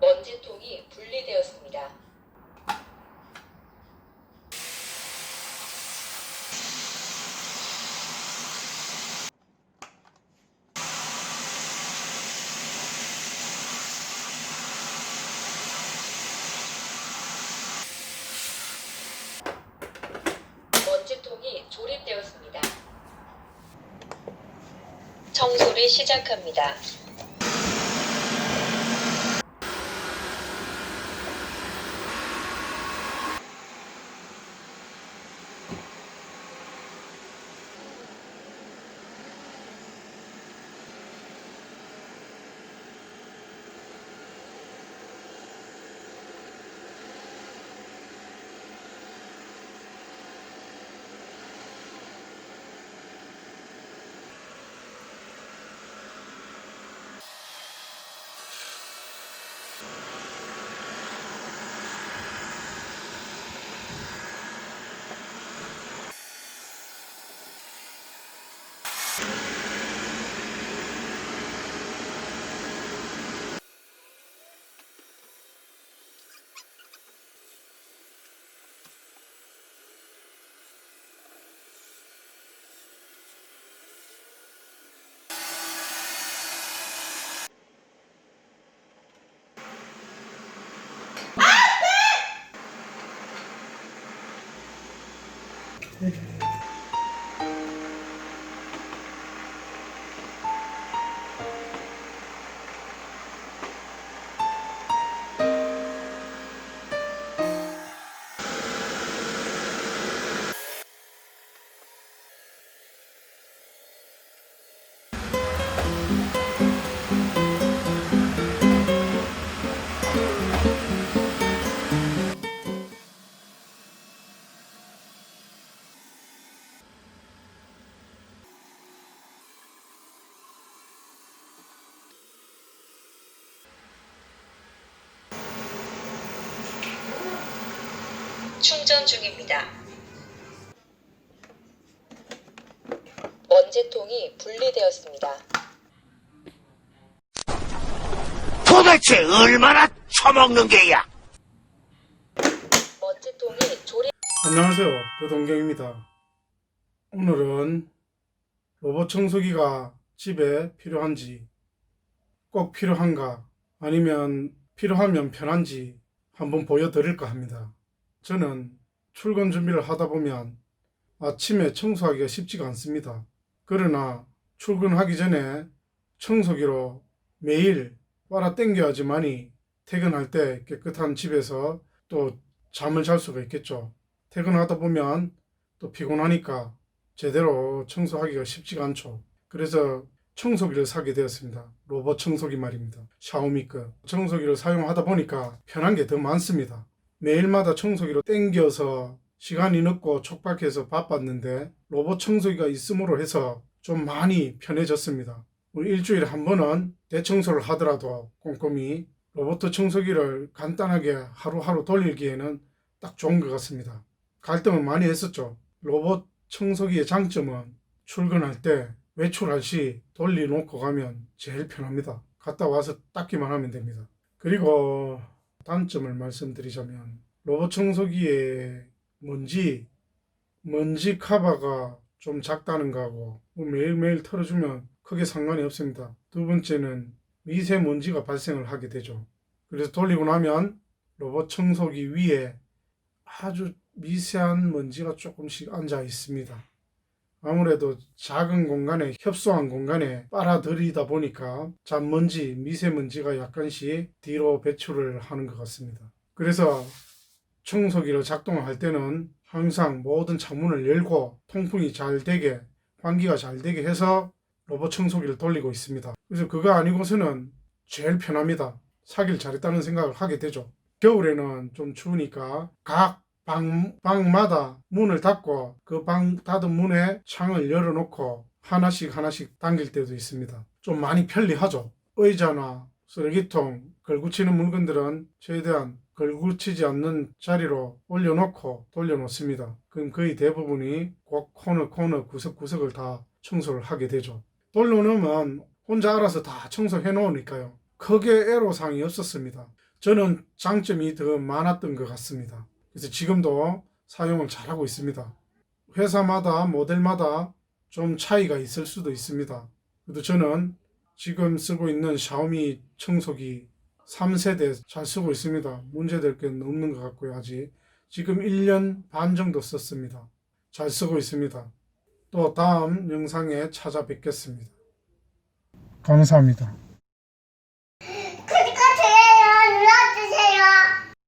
먼지통이 분리되었습니다. 먼지통이 조립되었습니다. 청소를 시작합니다. 对 충전 중입니다. 먼지통이 분리되었습니다. 도대체 얼마나 처먹는 게야? 먼지통이 조립 안녕하세요. 더동경입니다. 오늘은 로봇 청소기가 집에 필요한지, 꼭 필요한가, 아니면 필요하면 편한지 한번 보여드릴까 합니다. 저는 출근 준비를 하다 보면 아침에 청소하기가 쉽지가 않습니다. 그러나 출근하기 전에 청소기로 매일 빨아 당겨야지만이 퇴근할 때 깨끗한 집에서 또 잠을 잘 수가 있겠죠. 퇴근하다 보면 또 피곤하니까 제대로 청소하기가 쉽지가 않죠. 그래서 청소기를 사게 되었습니다. 로봇 청소기 말입니다. 샤오미 거. 청소기를 사용하다 보니까 편한 게 더 많습니다. 매일마다 청소기로 땡겨서 시간이 늦고 촉박해서 바빴는데 로봇 청소기가 있음으로 해서 좀 많이 편해졌습니다. 뭐 일주일에 한 번은 대청소를 하더라도 꼼꼼히 로봇 청소기를 간단하게 하루하루 돌리기에는 딱 좋은 것 같습니다. 갈등을 많이 했었죠. 로봇 청소기의 장점은 출근할 때 외출할 시 돌려놓고 가면 제일 편합니다. 갔다 와서 닦기만 하면 됩니다. 그리고 단점을 말씀드리자면 로봇 청소기의 먼지 먼지 카바가 좀 작다는 거하고 뭐 매일매일 털어주면 크게 상관이 없습니다. 두 번째는 미세먼지가 발생을 하게 되죠. 그래서 돌리고 나면 로봇 청소기 위에 아주 미세한 먼지가 조금씩 앉아 있습니다. 아무래도 작은 공간에 협소한 공간에 빨아들이다 보니까 잔먼지, 미세먼지가 약간씩 뒤로 배출을 하는 것 같습니다. 그래서 청소기를 작동할 때는 항상 모든 창문을 열고 통풍이 잘 되게 환기가 잘 되게 해서 로봇 청소기를 돌리고 있습니다. 그래서 그거 아니고서는 제일 편합니다. 사길 잘했다는 생각을 하게 되죠. 겨울에는 좀 추우니까 각 방, 방마다 문을 닫고 그 방 닫은 문에 창을 열어놓고 하나씩 하나씩 당길 때도 있습니다. 좀 많이 편리하죠. 의자나 쓰레기통, 걸붙이는 물건들은 최대한 걸붙이지 않는 자리로 올려놓고 돌려놓습니다. 그럼 거의 대부분이 꼭 코너 코너 구석구석을 다 청소를 하게 되죠. 돌려놓으면 혼자 알아서 다 청소해 놓으니까요. 크게 애로사항이 없었습니다. 저는 장점이 더 많았던 것 같습니다. 그래서 지금도 사용을 잘하고 있습니다. 회사마다 모델마다 좀 차이가 있을 수도 있습니다. 그래도 저는 지금 쓰고 있는 샤오미 청소기 3세대 잘 쓰고 있습니다. 문제될 게 없는 것 같고요. 아직 지금 1년 반 정도 썼습니다. 잘 쓰고 있습니다. 또 다음 영상에 찾아뵙겠습니다. 감사합니다.